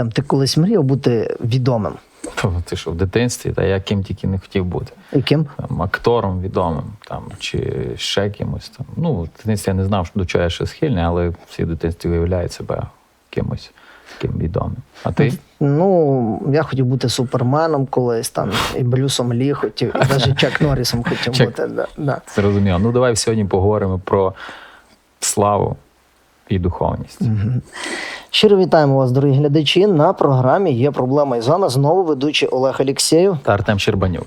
там ти колись мріяв бути відомим? Ти що в дитинстві, та я ким тільки не хотів бути. Яким? Там, актором відомим, там, чи ще кимось. Там. Ну, в дитинстві я не знав, до чого я ще схильний, але всі в дитинстві виявляють себе кимось таким відомим. А ти? Ну, я хотів бути суперменом колись, там, і Брюсом Лі хотів, і навіть Чак Норрісом хотів Чак. бути. Да, да. Зрозуміло. Ну, давай сьогодні поговоримо про славу і духовність. Щиро вітаємо вас, дорогі глядачі. На програмі є проблема. І з знову ведучий Олег Алєксєєв. та Артем Щербанюк.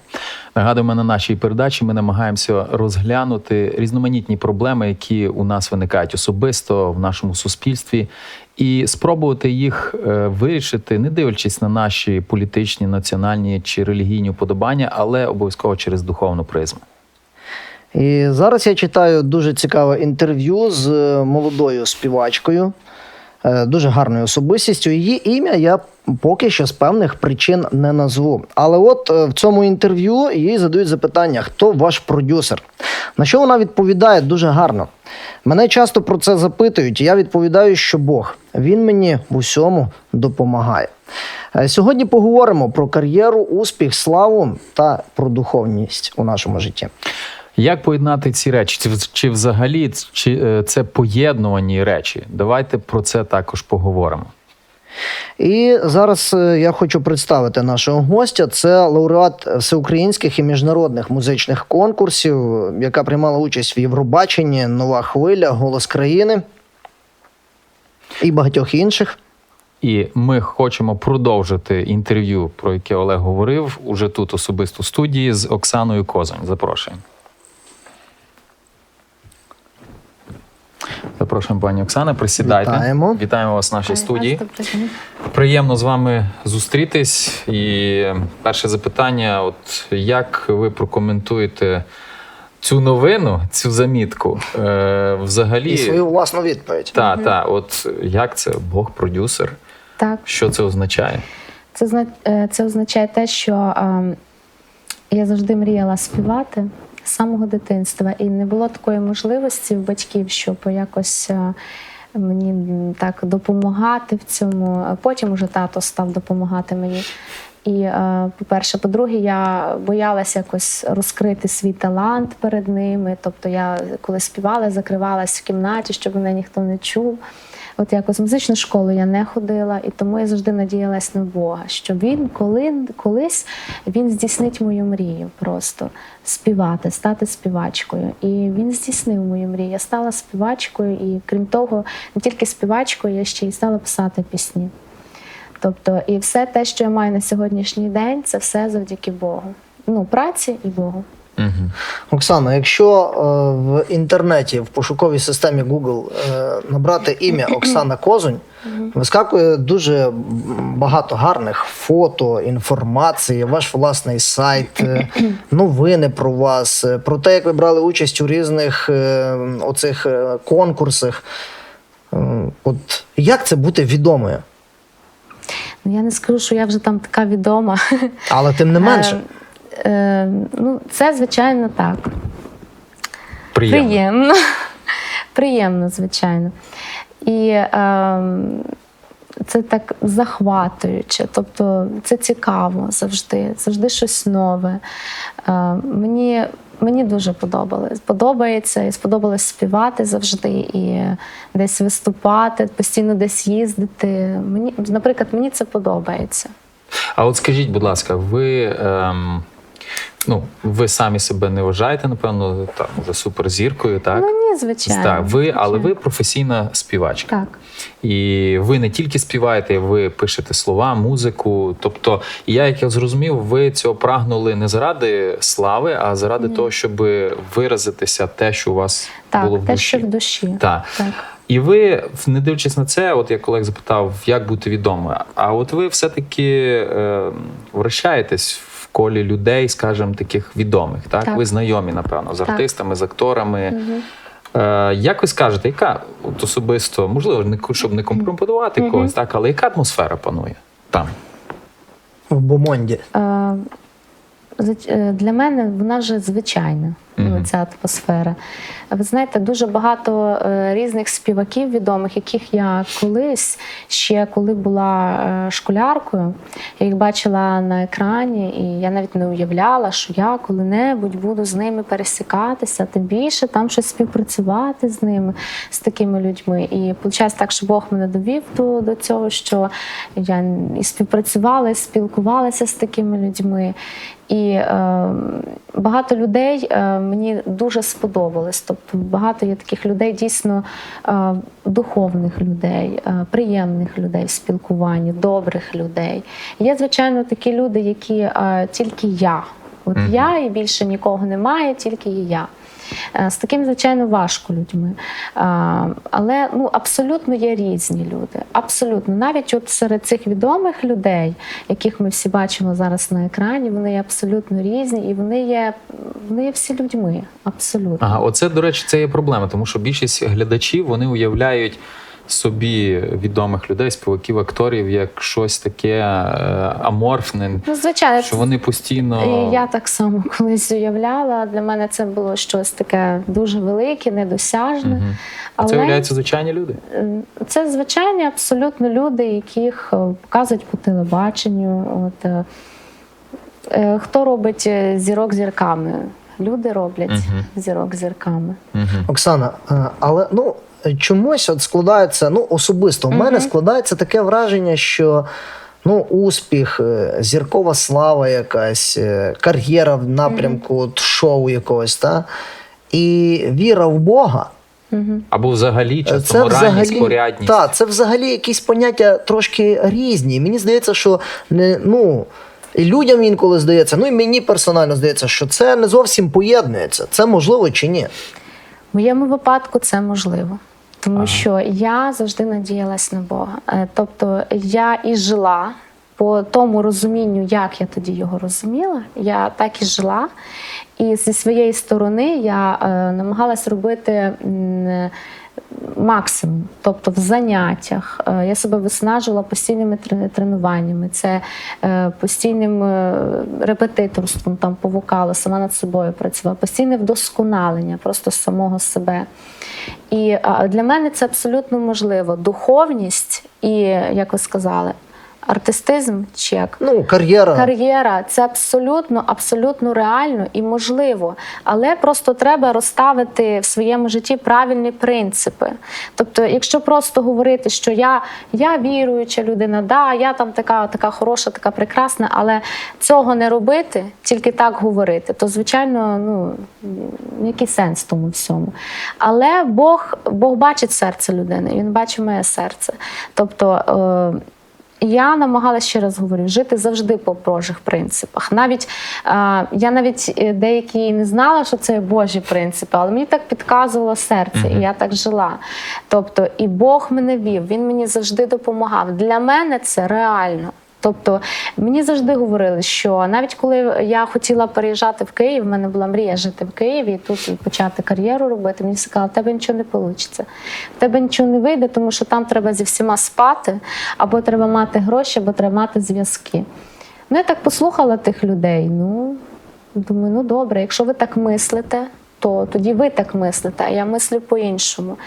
Нагадуємо, на нашій передачі ми намагаємося розглянути різноманітні проблеми, які у нас виникають особисто в нашому суспільстві, і спробувати їх е, вирішити, не дивлячись на наші політичні, національні чи релігійні вподобання, але обов'язково через духовну призму. І зараз я читаю дуже цікаве інтерв'ю з е, молодою співачкою, е, дуже гарною особистістю. Її ім'я я поки що з певних причин не назву. Але от е, в цьому інтерв'ю їй задають запитання: хто ваш продюсер? На що вона відповідає дуже гарно. Мене часто про це запитують. і Я відповідаю, що Бог він мені в усьому допомагає. Сьогодні поговоримо про кар'єру, успіх, славу та про духовність у нашому житті. Як поєднати ці речі? Чи, чи взагалі чи е, це поєднувані речі? Давайте про це також поговоримо. І зараз е, я хочу представити нашого гостя. Це лауреат всеукраїнських і міжнародних музичних конкурсів, яка приймала участь в Євробаченні, Нова хвиля, Голос країни і багатьох інших. І ми хочемо продовжити інтерв'ю, про яке Олег говорив, уже тут особисто в студії з Оксаною Козонь. Запрошуємо. Запрошуємо пані Оксана. Присідайте. Вітаємо. Вітаємо вас в нашій студії. Приємно з вами зустрітись. І перше запитання: от як ви прокоментуєте цю новину, цю замітку? Е, взагалі, І свою власну відповідь. та, та, от як це Бог продюсер? Так, Що це означає? це зна- е, це означає те, що ем, я завжди мріяла співати самого дитинства, і не було такої можливості в батьків, щоб якось. е, Мені так допомагати в цьому. Потім уже тато став допомагати мені. І, е, по-перше, по-друге, я боялася якось розкрити свій талант перед ними. Тобто, я коли співала, закривалась в кімнаті, щоб мене ніхто не чув. От якось в музичну школу я не ходила, і тому я завжди надіялась на Бога, що він коли, колись він здійснить мою мрію просто співати, стати співачкою. І він здійснив мою мрію. Я стала співачкою, і крім того, не тільки співачкою, я ще й стала писати пісні. Тобто, і все те, що я маю на сьогоднішній день, це все завдяки Богу. Ну, праці і Богу. Угу. Оксана, якщо е, в інтернеті в пошуковій системі Google е, набрати ім'я Оксана Козунь, вискакує дуже багато гарних фото, інформації, ваш власний сайт, е, новини про вас, е, про те, як ви брали участь у різних е, оцих е, конкурсах. Е, От як це бути відомою? Ну, я не скажу, що я вже там така відома. Але тим не менше. Е, е, ну, це, звичайно, так. Приємно. Приємно. Приємно, звичайно. І е, це так захватуюче, тобто це цікаво завжди, завжди щось нове. Е, мені, мені дуже подобалось. Подобається і сподобалось співати завжди і десь виступати, постійно десь їздити. Мені, наприклад, мені це подобається. А от скажіть, будь ласка, ви, ем, ну, ви самі себе не вважаєте, напевно, там, за суперзіркою, так? Ну ні, звичайно. Так, ви, але ви професійна співачка. Так. І ви не тільки співаєте, ви пишете слова, музику. Тобто, я, як я зрозумів, ви цього прагнули не заради слави, а заради того, щоб виразитися те, що у вас Так, було в те, душі. що в душі. Так. Так. І ви, не дивлячись на це, от як колег запитав, як бути відомою. А от ви все-таки е, вращаєтесь в колі людей, скажімо, таких відомих. Так? Так. Ви знайомі, напевно, з Так. артистами, з акторами. Е, як ви скажете, яка от особисто, можливо, не щоб не компрометувати когось, так, але яка атмосфера панує там? В Бомонді. Е, Для мене вона вже звичайна. ну, Мгм. ця атмосфера. Ви знаєте, дуже багато е, різних співаків відомих, яких я колись ще коли була е, школяркою, я їх бачила на екрані, і я навіть не уявляла, що я коли-небудь буду з ними пересікатися, тим більше там щось співпрацювати з ними, з такими людьми. І виходить так, що Бог мене довів до, до цього, що я і співпрацювала, і спілкувалася з такими людьми. І е, багато людей е, мені дуже сподобалось. Тобто багато є таких людей, дійсно е, духовних людей, е, приємних людей в спілкуванні, добрих людей. Є, звичайно, такі люди, які е, тільки я. От Мгм. я і більше нікого немає, тільки і я. Е, З таким, звичайно, важко людьми. Але ну, абсолютно є різні люди. Абсолютно. Навіть от серед цих відомих людей, яких ми всі бачимо зараз на екрані, вони є абсолютно різні і вони є, вони є всі людьми. Абсолютно. Ага, оце, до речі, це є проблема, тому що більшість глядачів вони уявляють собі відомих людей, співаків, акторів, як щось таке е, аморфне, Ну, звичайно, що вони постійно. Я так само колись уявляла. Для мене це було щось таке дуже велике, недосяжне. Мгм. Але Це являються звичайні люди. це звичайні абсолютно люди, яких е, показують по телебаченню. От, е, хто робить зірок зірками? Люди роблять Мгм. зірок зірками. Мгм. Оксана, але ну чомусь от складається, ну особисто у мене складається таке враження, що ну, успіх, е, зіркова слава якась, е, кар'єра в напрямку от, шоу якогось, та? і віра в Бога. Угу. Або взагалі Е, часто моральність, порядність. та, це взагалі якісь поняття трошки різні. Мені здається, що не, ну, і людям інколи здається, ну і мені персонально здається, що це не зовсім поєднується. Це можливо чи ні? В моєму випадку це можливо. Тому Ага. що я завжди надіялась на Бога. Е, Тобто я і жила по тому розумінню, як я тоді його розуміла, я так і жила. І зі своєї сторони я е, намагалась робити. Максимум, тобто в заняттях Е, я себе виснажила постійними тренуваннями, це е, постійним е, репетиторством там по вокалу, сама над собою працювала, постійне вдосконалення просто самого себе. І для мене це абсолютно можливо. Духовність і, як ви сказали, артистизм чек. Ну, кар'єра. Кар'єра це абсолютно, абсолютно реально і можливо, але просто треба розставити в своєму житті правильні принципи. Тобто, якщо просто говорити, що я, я віруюча людина, да, я там така, така хороша, така прекрасна, але цього не робити, тільки так говорити, то звичайно, ну який сенс тому всьому. Але Бог, Бог бачить серце людини, він бачить моє серце. Тобто. Я намагалася ще раз говорю, жити завжди по Божих принципах. Навіть е, я навіть е, деякі не знала, що це Божі принципи, але мені так підказувало серце, і я так жила. Тобто, і Бог мене вів, він мені завжди допомагав. Для мене це реально. Тобто мені завжди говорили, що навіть коли я хотіла переїжджати в Київ, в мене була мрія жити в Києві і тут почати кар'єру робити. Мені сказали, в тебе нічого не вийде. В тебе нічого не вийде, тому що там треба зі всіма спати, або треба мати гроші, або треба мати зв'язки. Ну, я так послухала тих людей. Ну думаю, ну добре, якщо ви так мислите. То тоді ви так мислите, а я мислю по-іншому.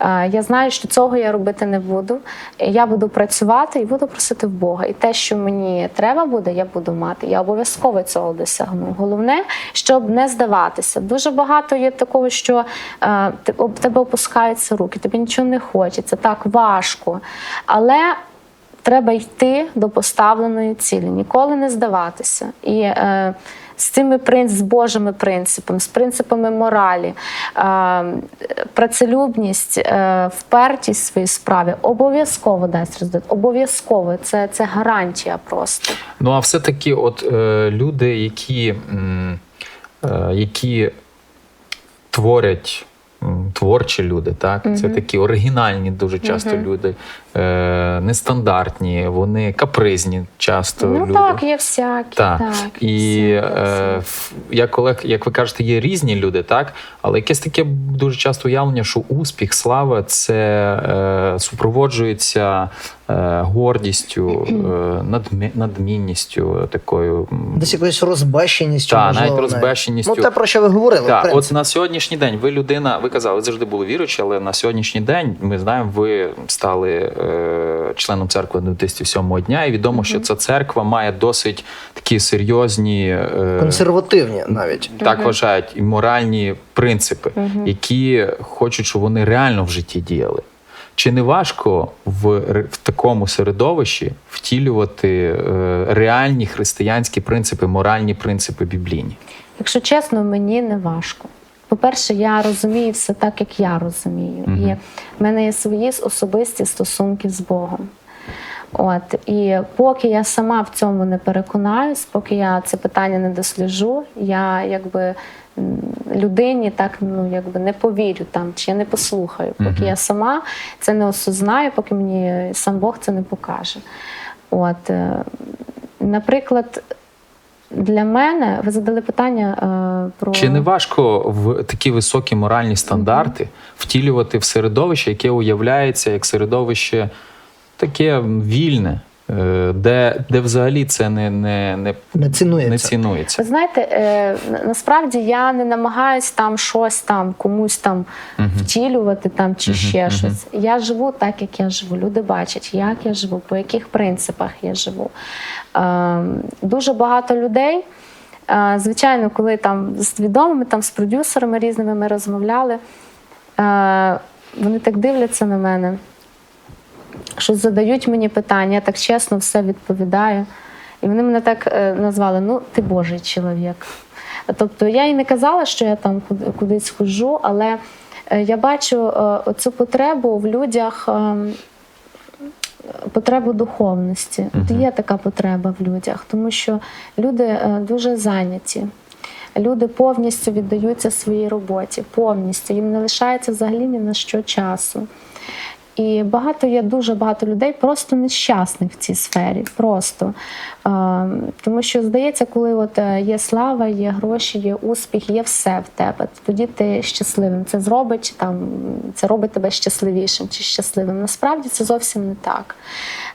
Е, Я знаю, що цього я робити не буду. Я буду працювати і буду просити в Бога. І те, що мені треба буде, я буду мати. Я обов'язково цього досягну. Головне, щоб не здаватися. Дуже багато є такого, що е, об тебе опускаються руки, тобі нічого не хочеться, так важко. Але треба йти до поставленої цілі, ніколи не здаватися. І е, з цими з Божими принципами, з принципами моралі, е, працелюбність, е, впертість в своїй справі обов'язково дасть результат. Обов'язково це, це гарантія просто. Ну а все-таки, от е, люди, які, е, які творять. Творчі люди, так це такі оригінальні, дуже часто Мгм. люди, е, нестандартні, вони капризні часто ну люди. так, є всякі. Так. Так, І всякі, е, всякі. ф- як як ви кажете, є різні люди, так але якесь таке дуже часто уявлення, що успіх, слава це е, супроводжується гордістю, е, надмі- надмінністю, такою. Десь якоюсь розбещеністю. Та, можливо, навіть розбещеністю. Ну, те, про що ви говорили. Так, от на сьогоднішній день ви людина, ви казали, ви завжди були віруючі, але на сьогоднішній день ми знаємо, ви стали е, членом церкви адвентистів сьомого дня, і відомо, що ця церква має досить такі серйозні е, Консервативні навіть. так вважають і моральні принципи, які хочуть, щоб вони реально в житті діяли. Чи не важко в, в такому середовищі втілювати е, реальні християнські принципи, моральні принципи біблійні? Якщо чесно, мені не важко. По-перше, я розумію все так, як я розумію. Мгм. І в мене є свої особисті стосунки з Богом. От і поки я сама в цьому не переконаюсь, поки я це питання не досліджу, я якби людині так ну якби не повірю там, чи я не послухаю, поки Мгм. я сама це не осознаю, поки мені сам Бог це не покаже. От, е, наприклад, для мене ви задали питання е, про Чи не важко в такі високі моральні стандарти втілювати в середовище, яке уявляється як середовище таке вільне, де, де взагалі це не, не, не, Не цінується. не цінується? Ви знаєте, е, насправді я не намагаюсь там щось там комусь там Мгм. втілювати там чи Мгм, ще мгм. щось. Я живу так, як я живу. Люди бачать, як я живу, по яких принципах я живу. Е, дуже багато людей. е, Звичайно, коли там з відомими, там з продюсерами різними ми розмовляли, е, вони так дивляться на мене, що задають мені питання, я так чесно все відповідаю. І вони мене так е, назвали: ну, ти Божий чоловік. Тобто я і не казала, що я там кудись ходжу, але е, я бачу е, цю потребу в людях. Потребу духовності. От є така потреба в людях, тому що люди дуже зайняті. Люди повністю віддаються своїй роботі, повністю. Їм не лишається взагалі ні на що часу. І багато є дуже багато людей просто нещасних в цій сфері. Просто Е, тому що здається, коли от е, є слава, є гроші, є успіх, є все в тебе. Тоді ти щасливим. Це зробить там, це робить тебе щасливішим чи щасливим. Насправді це зовсім не так.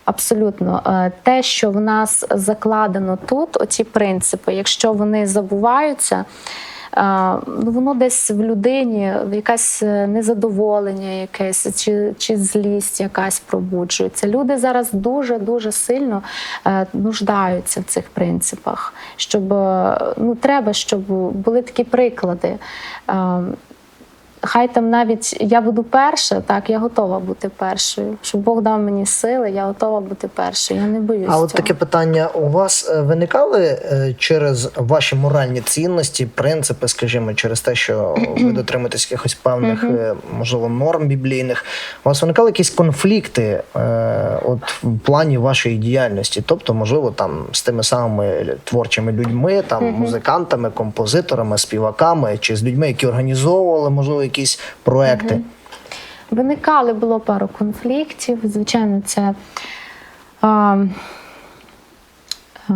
Абсолютно, Е, те, що в нас закладено тут, оці принципи, якщо вони забуваються. Ну, воно десь в людині якесь е, незадоволення, якесь чи, чи злість якась пробуджується. Люди зараз дуже дуже сильно е, нуждаються в цих принципах. Щоб е, ну треба, щоб були такі приклади. Хай там навіть я буду перша, так я готова бути першою. Щоб Бог дав мені сили, я готова бути першою. Я не боюсь. А от таке питання у вас е, виникали е, через ваші моральні цінності, принципи, скажімо, через те, що ви дотримуєтесь якихось певних, е, можливо, норм біблійних. У вас виникали якісь конфлікти от в плані вашої діяльності? Тобто, можливо, там з тими самими творчими людьми, там музикантами, композиторами, співаками, чи з людьми, які організовували, можливо, якісь проекти. Виникали було пару конфліктів. Звичайно, це а, а,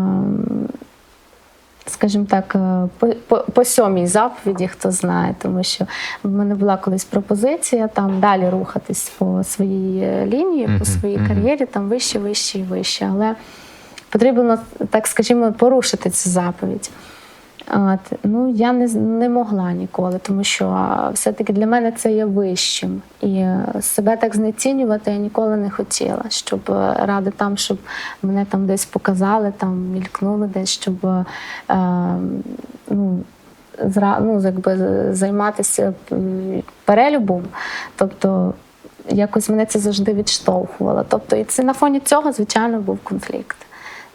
скажімо так, е, по, по, по сьомій заповіді, хто знає, тому що в мене була колись пропозиція там далі рухатись по своїй е, лінії, по своїй кар'єрі, там вище, вище і вище. Але потрібно, так скажімо, порушити цю заповідь. От, ну, я не, не могла ніколи, тому що все-таки для мене це є вищим. І себе так знецінювати я ніколи не хотіла, щоб ради там, щоб мене там десь показали, там мількнули десь, щоб е, ну, зра, ну, якби займатися перелюбом. Тобто якось мене це завжди відштовхувало. Тобто, і це на фоні цього, звичайно, був конфлікт.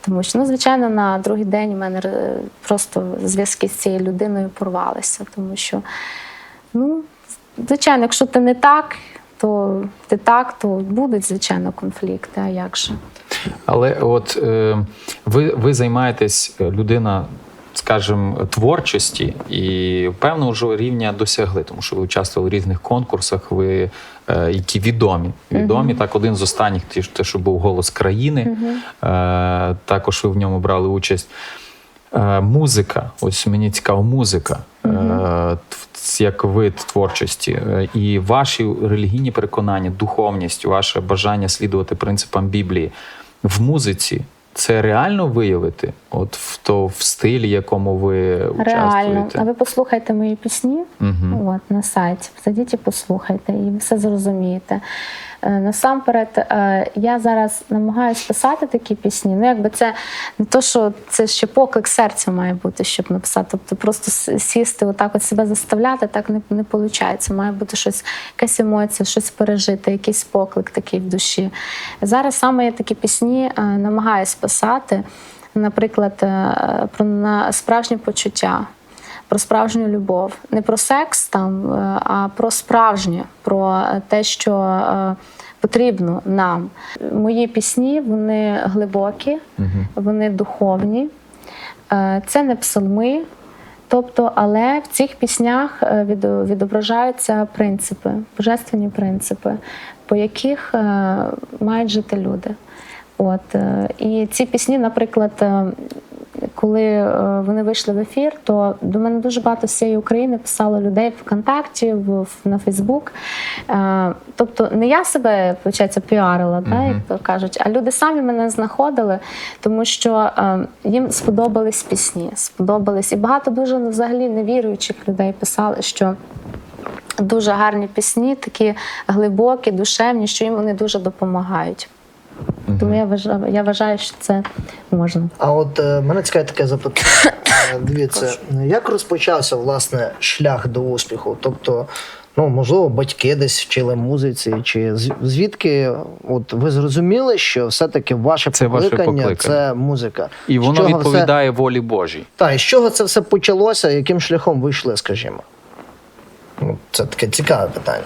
Тому що, ну, звичайно, на другий день у мене е, просто зв'язки з цією людиною порвалися. Тому що, ну, звичайно, якщо ти не так, то ти так, то будуть, звичайно, конфлікти. А як же? Але от е, ви, ви займаєтесь е, людина, скажімо, творчості і певного вже рівня досягли, тому що ви участвували в різних конкурсах, ви е, які відомі. Відомі так, один з останніх, ті те, що був голос країни. Е, також ви в ньому брали участь. Е, музика, ось мені цікава музика, е, як вид творчості, е, і ваші релігійні переконання, духовність, ваше бажання слідувати принципам Біблії в музиці. Це реально виявити, от в то в стилі, якому ви Реально. участвуєте. А ви послухайте мої пісні угу. от, на сайті. Зайдіть і послухайте, і ви все зрозумієте. Е, Насамперед, е, я зараз намагаюся писати такі пісні. Ну, якби це не то, що це ще поклик серця має бути, щоб написати. Тобто просто сісти, отак от себе заставляти, так не, не виходить. Має бути щось, якась емоція, щось пережити, якийсь поклик такий в душі. Зараз саме я такі пісні е, намагаюся писати. Наприклад, про на справжнє почуття про справжню любов, не про секс там, е, а про справжнє, про те, що е, потрібно нам. Мої пісні вони глибокі, вони духовні. Е, Це не псалми. Тобто, але в цих піснях відображаються принципи, божественні принципи, по яких мають жити люди. От і ці пісні, наприклад, коли е, вони вийшли в ефір, то до мене дуже багато з всієї України писало людей ВКонтакті, в, на Фейсбук. Е, Тобто не я себе, виходить, піарила, да, як то кажуть, а люди самі мене знаходили, тому що е, їм сподобались пісні, сподобались. І багато дуже ну, взагалі невіруючих людей писали, що. Дуже гарні пісні, такі глибокі, душевні, що їм вони дуже допомагають. Тому я вважаю, я вважаю, що це можна. А от е, мене цікаве таке запитання. Е, Дивіться, як розпочався власне шлях до успіху? Тобто, ну можливо, батьки десь вчили музиці, чи з- звідки от ви зрозуміли, що все-таки ваше Це ваше покликання покликання. це музика? І З воно чого відповідає волі Божій. Все... Так, і з чого це все почалося? Яким шляхом ви йшли, скажімо? Ну, це таке цікаве питання.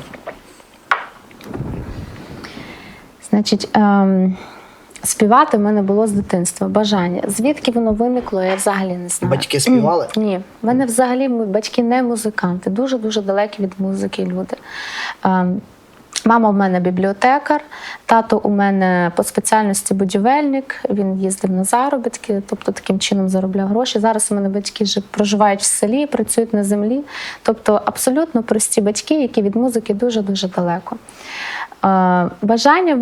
Значить, ем, співати в мене було з дитинства бажання. Звідки воно виникло, я взагалі не знаю. Батьки співали? Ні, в мене взагалі батьки не музиканти, дуже дуже далекі від музики люди. Мама в мене бібліотекар, тато у мене по спеціальності будівельник. Він їздив на заробітки, тобто таким чином заробляв гроші. Зараз у мене батьки вже проживають в селі, працюють на землі. Тобто абсолютно прості батьки, які від музики дуже дуже далеко. Е, Бажання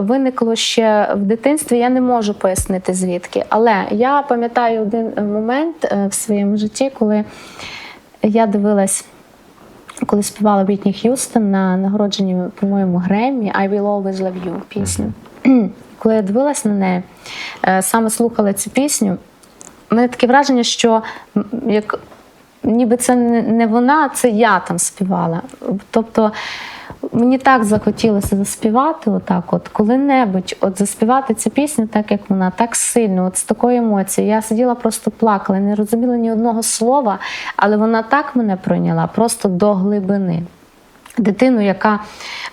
виникло, ще в дитинстві. Я не можу пояснити звідки. Але я пам'ятаю один момент е, в своєму житті, коли я дивилась, коли співала Вітні Х'юстон на нагородженні, по-моєму, Греммі I Will Always Love You пісню. Коли я дивилась на неї, е, саме слухала цю пісню, у мене таке враження, що як ніби це не не вона, це я там співала. Тобто мені так захотілося заспівати, отак, от коли-небудь, от заспівати цю пісню, так як вона, так сильно, от з такою емоцією. Я сиділа, просто плакала, не розуміла ні одного слова, але вона так мене пройняла, просто до глибини. Дитину, яка.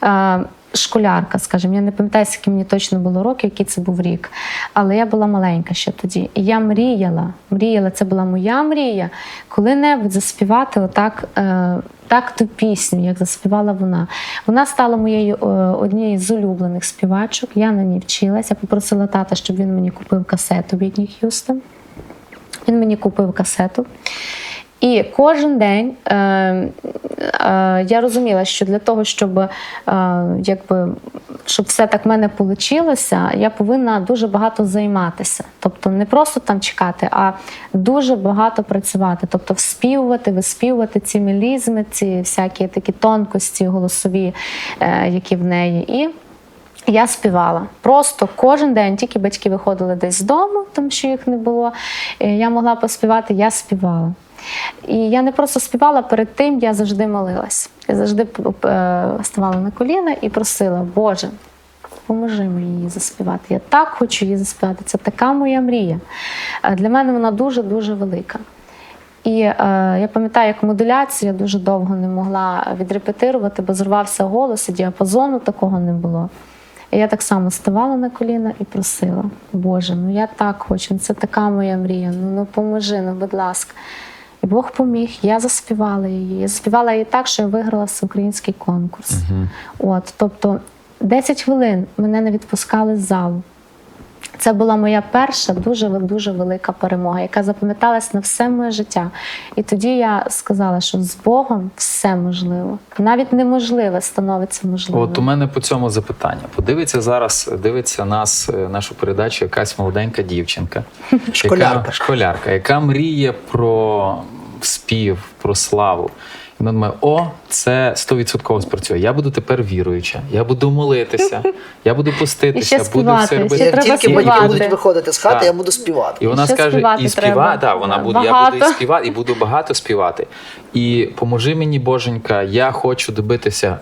Е, Школярка, скажімо, я не пам'ятаю, скільки мені точно було років, який це був рік. Але я була маленька ще тоді. І я мріяла, мріяла, це була моя мрія, коли-небудь заспівати отак, е, так ту пісню, як заспівала вона. Вона стала моєю е, однією з улюблених співачок. Я на ній вчилася. Я попросила тата, щоб він мені купив касету Вітні Х'юстон. Він мені купив касету. І кожен день е, е, я розуміла, що для того, щоб, е, якби, щоб все так в мене вийшло, я повинна дуже багато займатися. Тобто не просто там чекати, а дуже багато працювати. Тобто вспівувати, виспівувати ці мелізми, ці всякі такі тонкості голосові, е, які в неї. І я співала просто кожен день, тільки батьки виходили десь з дому, тому що їх не було. Я могла поспівати, я співала. І я не просто співала, перед тим я завжди молилась. Я завжди е, ставала на коліна і просила, Боже, поможи мені її заспівати. Я так хочу її заспівати. Це така моя мрія. Е, Для мене вона дуже-дуже велика. І е, я пам'ятаю, як модуляцію я дуже довго не могла відрепетирувати, бо зривався голос, і діапазону такого не було. І я так само ставала на коліна і просила: Боже, ну я так хочу, це така моя мрія. Ну, ну поможи, ну, будь ласка. І Бог поміг, я заспівала її. Я заспівала її так, що я виграла всеукраїнський конкурс. От, тобто 10 хвилин мене не відпускали з залу. Це була моя перша дуже дуже велика перемога, яка запам'яталась на все моє життя. І тоді я сказала, що з Богом все можливо. Навіть неможливе становиться можливим. От у мене по цьому запитання. Подивиться зараз, дивиться нас, е, нашу передачу, якась молоденька дівчинка, Школярка. яка, школярка, яка мріє про спів, про славу. І вона думає, о, це 100% спрацює. Я буду тепер віруюча, я буду молитися, я буду І ще поститися, буду співати, все ще робити. Як треба тільки батьки співати. будуть виходити з хати, Так. я буду співати. І вона ще скаже, співати і треба. співати, да, вона буде, я буду і співати, і буду багато співати. І поможи мені, Боженька, я хочу добитися.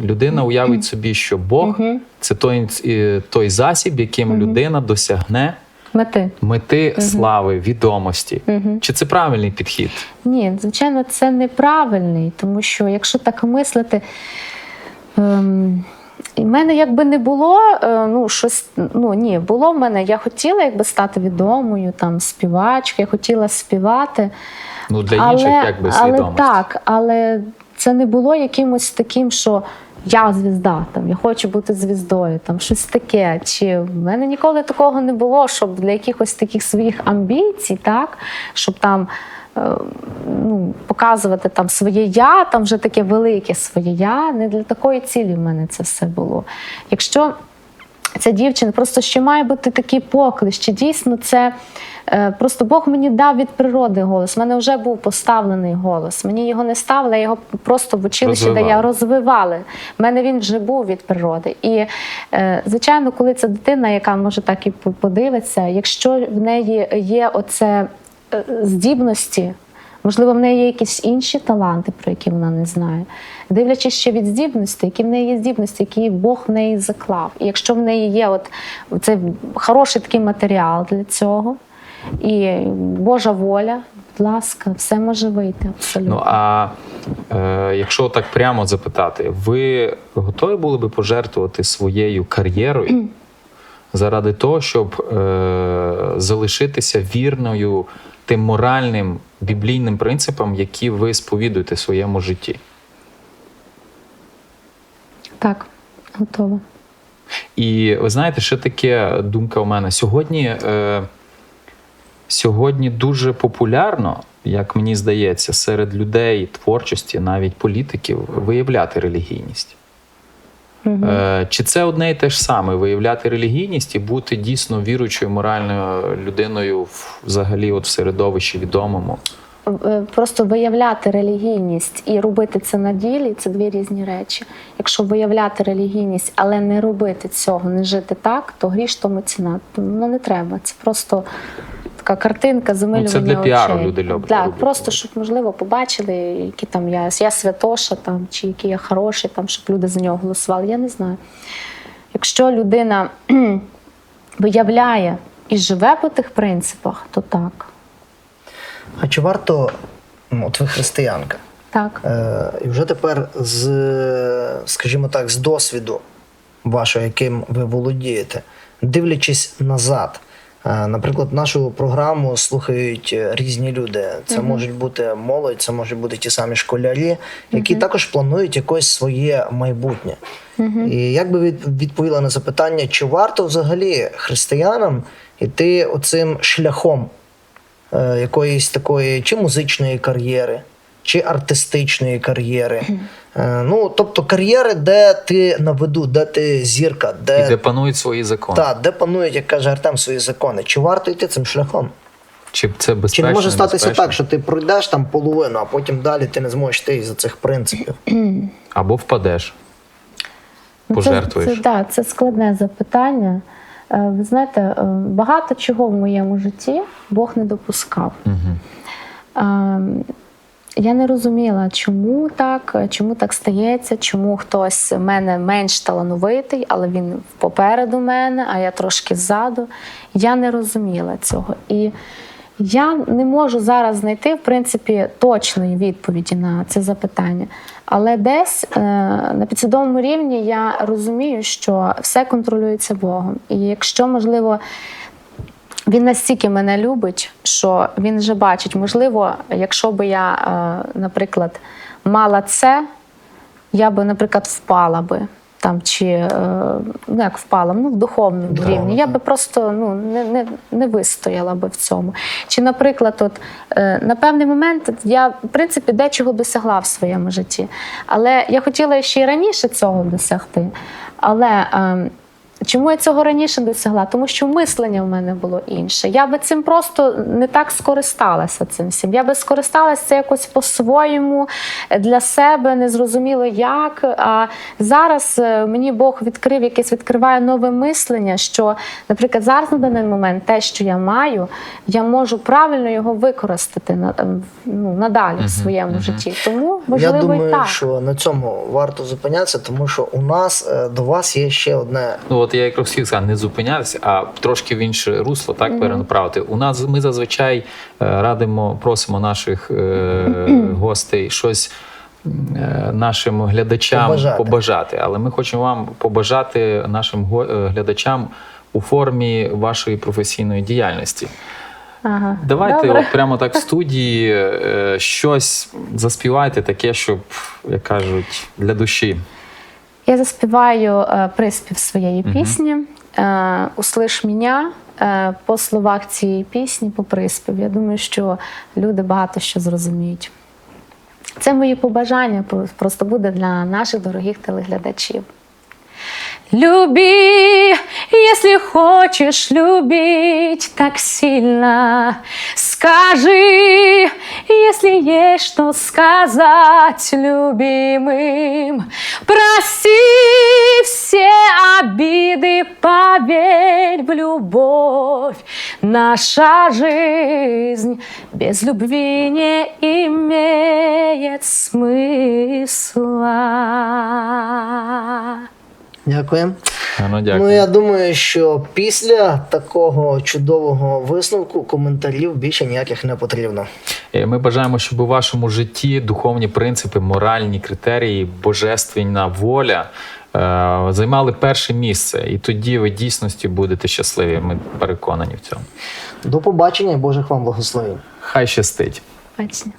Людина уявить собі, що Бог це той, е, той засіб, яким людина досягне Мети. мети слави, відомості. Чи це правильний підхід? Ні, звичайно, це неправильний, тому що якщо так мислити, ем, і в мене якби не було, е, ну, щось, ну ні, було в мене, я хотіла якби стати відомою, там, співачкою, я хотіла співати. Ну для інших, якби але так, але це не було якимось таким, що я звізда, там, я хочу бути звіздою, там, щось таке. Чи в мене ніколи такого не було, щоб для якихось таких своїх амбіцій, так, щоб там. е, Ну, показувати там своє я, там вже таке велике своє я. Не для такої цілі в мене це все було. Якщо ця дівчина, просто ще має бути такий поклик, чи дійсно це е, просто Бог мені дав від природи голос. У мене вже був поставлений голос. Мені його не ставили, я його просто в училищі, де я розвивали. У мене він вже був від природи. І е, звичайно, коли це дитина, яка може так і подивиться, якщо в неї є оце е, здібності. Можливо, в неї є якісь інші таланти, про які вона не знає. Дивлячись ще від здібності, які в неї є здібності, які Бог в неї заклав. І якщо в неї є от це хороший такий матеріал для цього, і Божа воля, будь ласка, все може вийти абсолютно. Ну а е, якщо так прямо запитати, ви готові були би пожертвувати своєю кар'єрою заради того, щоб е, залишитися вірною тим моральним біблійним принципам, які ви сповідуєте в своєму житті? Так, готова. І ви знаєте, ще таке думка у мене сьогодні. Е, сьогодні дуже популярно, як мені здається, серед людей творчості, навіть політиків, виявляти релігійність. Е, чи це одне і те ж саме виявляти релігійність і бути дійсно віруючою моральною людиною взагалі от в середовищі відомому? Е, Просто виявляти релігійність і робити це на ділі це дві різні речі. Якщо виявляти релігійність, але не робити цього, не жити так, то гріш тому ціна. Ну не треба. Це просто така картинка замилювання Ну, це для піару очей. люди люблять Так, робити. просто щоб можливо побачили, які там я, я святоша, там чи який я хороший, там щоб люди за нього голосували. Я не знаю. Якщо людина виявляє і живе по тих принципах, то так. А чи варто, от ви християнка, Так. е, і вже тепер з, скажімо так, з досвіду вашого, яким ви володієте, дивлячись назад. е, Наприклад, нашу програму слухають е, різні люди. Це можуть бути молодь, це можуть бути ті самі школярі, які також планують якесь своє майбутнє. І як би відповіла на запитання, чи варто взагалі християнам іти оцим шляхом якоїсь такої чи музичної кар'єри, чи артистичної кар'єри. Е, ну, тобто кар'єри, де ти на виду, де ти зірка, І де, де панують свої закони? та, де панують, як каже Артем, свої закони. Чи варто йти цим шляхом? Чи це безпечно? Чи не може статися небезпечно? так, що ти пройдеш там половину, а потім далі ти не зможеш йти із цих принципів? Або впадеш, Ну, пожертвуєш. Це, це, да, це складне запитання. Е, Ви знаєте, е, багато чого в моєму житті Бог не допускав. Мгм. Е, Я не розуміла, чому так, чому так стається, чому хтось в мене менш талановитий, але він попереду мене, а я трошки ззаду. Я не розуміла цього. І я не можу зараз знайти, в принципі, точної відповіді на це запитання. Але десь е, на підсвідомому рівні я розумію, що все контролюється Богом. І якщо, можливо, він настільки мене любить, що він вже бачить, можливо, якщо би я, е, наприклад, мала це, я би, наприклад, впала би. Там чи е, ну як впала, ну в духовному да, рівні. Я би просто ну не, не, не вистояла би в цьому. Чи, наприклад, от е, на певний момент я в принципі дечого досягла в своєму житті, але я хотіла ще й раніше цього досягти. Але е, Чому я цього раніше досягла? Тому що мислення в мене було інше. Я би цим просто не так скористалася цим всім. Я би скористалася це якось по-своєму для себе, не зрозуміло як. А зараз е, мені Бог відкрив якесь відкриває нове мислення, що, наприклад, зараз на даний момент те, що я маю, я можу правильно його використати на ну, надалі в своєму житті. Тому можливо Я думаю, і так. що на цьому варто зупинятися, тому що у нас е, до вас є ще одне Ну от я якраз хотів сказати, не зупинятися, а трошки в інше русло так перенаправити. У нас ми зазвичай е, радимо, просимо наших е, гостей щось. е, Нашим глядачам Побажати. побажати. але ми хочемо вам побажати нашим го- глядачам у формі вашої професійної діяльності. Ага. Давайте Добре. от прямо так в студії е, щось заспівайте таке, щоб, як кажуть, для душі. Я заспіваю е, приспів своєї пісні е, Услиш мене е, по словах цієї пісні, по приспіву. Я думаю, що люди багато що зрозуміють. Це мої побажання просто буде для наших дорогих телеглядачів. Люби, если хочешь любить так сильно, скажи, если есть что сказать любимым. Поверь в любовь. Наша жизнь без любви не имеет смысла. Дякую. Ну, дякую. Ну я думаю, що після такого чудового висновку коментарів більше ніяких не потрібно. Е, Ми бажаємо, щоб у вашому житті духовні принципи, моральні критерії, божественна воля займали перше місце, і тоді ви дійсності будете щасливі. Ми переконані в цьому. До побачення і Божих вам благословень. Хай щастить. Бачення.